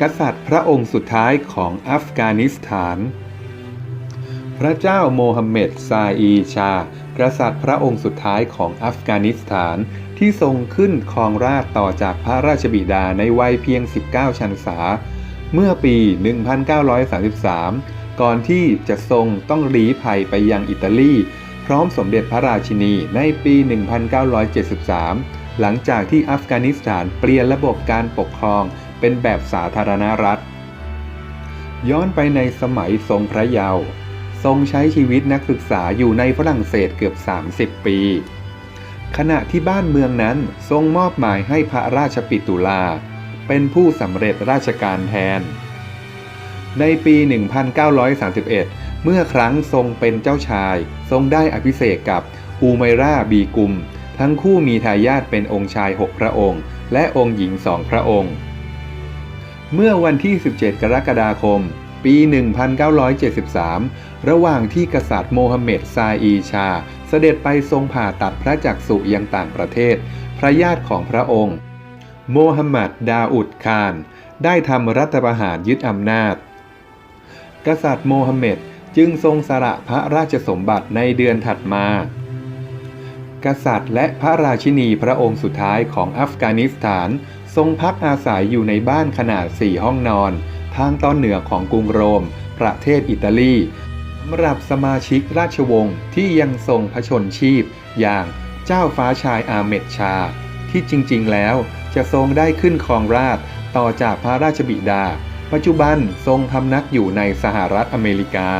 กษัตริย์พระองค์สุดท้ายของอัฟกานิสถาน พระเจ้าโมฮัมเหม็ดซาอีชา กษัตริย์พระองค์สุดท้ายของอัฟกานิสถานที่ทรงขึ้นครองราชย์ต่อจากพระราชบิดาในวัยเพียง 19 ชันษา เมื่อปี 1933 ก่อนที่จะทรงต้องลี้ภัยไปยังอิตาลี พร้อมสมเด็จพระราชินีในปี 1973 หลังจากที่อัฟกานิสถานเปลี่ยนระบบการปกครอง เป็นแบบสาธารณรัฐ ย้อนไปในสมัยทรงพระเยาว์ทรงใช้ชีวิตนักศึกษาอยู่ในฝรั่งเศสเกือบ 30 ปี ขณะที่บ้านเมืองนั้นทรงมอบหมายให้พระราชปิตุลา เป็นผู้สำเร็จราชการแทน ในปี 1931 เมื่อครั้งทรงเป็นเจ้าชาย ทรงได้อภิเษกกับอูไมราบีกุม ทั้งคู่มีทายาทเป็นองค์ชาย 6 พระองค์ และองค์หญิงสองพระองค์ เมื่อวันที่ 17 กรกฎาคม ปี 1973 ระหว่างที่กษัตริย์โมฮัมเหม็ดซาอีชา เสด็จไปทรงผ่าตัดพระจักษุยังต่างประเทศ พระญาติของพระองค์ โมฮัมหมัดดาอุดคาน ได้ทำรัฐประหารยึดอำนาจ กษัตริย์โมฮัมเหม็ดจึงทรงสละพระราชสมบัติในเดือนถัดมา กษัตริย์และพระราชินีพระองค์สุดท้ายของอัฟกานิสถาน ทรงพักอาศัยอยู่ในบ้านขนาด 4 ห้องนอน ทางตอนเหนือของกรุงโรม ประเทศอิตาลีสำหรับสมาชิกราชวงศ์ที่ยังทรงพระชนชีพ อย่างเจ้าฟ้าชายอาเมดชา ที่จริงๆแล้วจะทรงได้ขึ้นครองราชต่อจากพระราชบิดา ปัจจุบันทรงพำนักอยู่ในสหรัฐอเมริกา